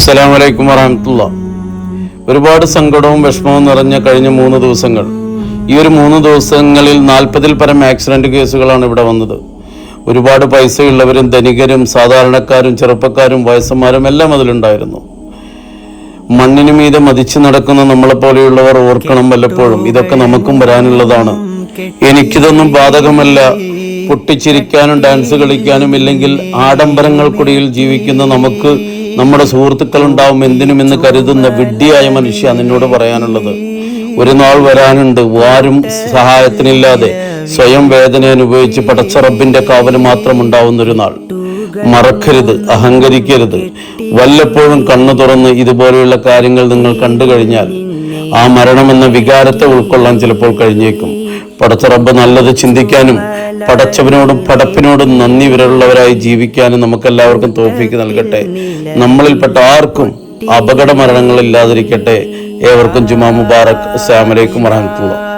അസ്സലാമു വലൈക്കും വറഹമത്തുള്ള. ഒരുപാട് സങ്കടവും വിഷമവും നിറഞ്ഞ കഴിഞ്ഞ മൂന്ന് ദിവസങ്ങൾ. ഈ ഒരു മൂന്ന് ദിവസങ്ങളിൽ നാൽപ്പതിൽ പരം ആക്സിഡന്റ് കേസുകളാണ് ഇവിടെ വന്നത്. ഒരുപാട് പൈസയുള്ളവരും ധനികരും സാധാരണക്കാരും ചെറുപ്പക്കാരും വയസ്സന്മാരും എല്ലാം അതിലുണ്ടായിരുന്നു. മണ്ണിനു മീതെ മതിച്ചു നടക്കുന്ന നമ്മളെ പോലെയുള്ളവർ ഓർക്കണം വല്ലപ്പോഴും. ഇതൊക്കെ നമുക്കും വരാനുള്ളതാണ്. എനിക്കിതൊന്നും ബാധകമല്ല. പൊട്ടിച്ചിരിക്കാനും ഡാൻസ് കളിക്കാനും ഇല്ലെങ്കിൽ ആഡംബരങ്ങൾക്കുടിയിൽ ജീവിക്കുന്ന നമുക്ക് നമ്മുടെ സുഹൃത്തുക്കൾ ഉണ്ടാവും എന്തിനുമെന്ന് കരുതുന്ന വിഡ്ഢിയായ മനുഷ്യ നിന്നോട് പറയാനുള്ളത്. ഒരു നാൾ വരാനുണ്ട്. ആരും സഹായത്തിനില്ലാതെ സ്വയം വേദന അനുഭവിച്ച് പടച്ച റബ്ബിന്റെ കാവൽ മാത്രം ഉണ്ടാവുന്ന ഒരു നാൾ. മറക്കരുത് അഹങ്കരിക്കരുത്. വല്ലപ്പോഴും കണ്ണു തുറന്ന് ഇതുപോലെയുള്ള കാര്യങ്ങൾ നിങ്ങൾ കണ്ടു കഴിഞ്ഞാൽ ആ മരണമെന്ന വികാരത്തെ ഉൾക്കൊള്ളാൻ ചിലപ്പോൾ കഴിഞ്ഞേക്കും. റബ്ബ് നല്ലത് ചിന്തിക്കാനും പടച്ചവനോടും പടപ്പിനോടും നന്ദി വിരലുള്ളവരായി ജീവിക്കാനും നമുക്കെല്ലാവർക്കും തോഫിക്ക് നൽകട്ടെ. നമ്മളിൽപ്പെട്ട ആർക്കും അപകട മരണങ്ങൾ ഇല്ലാതിരിക്കട്ടെ ഏവർക്കും ജുമാ മുബാറക്. അസ്സാം വലൈക്കും വറഹമത്തുള്ള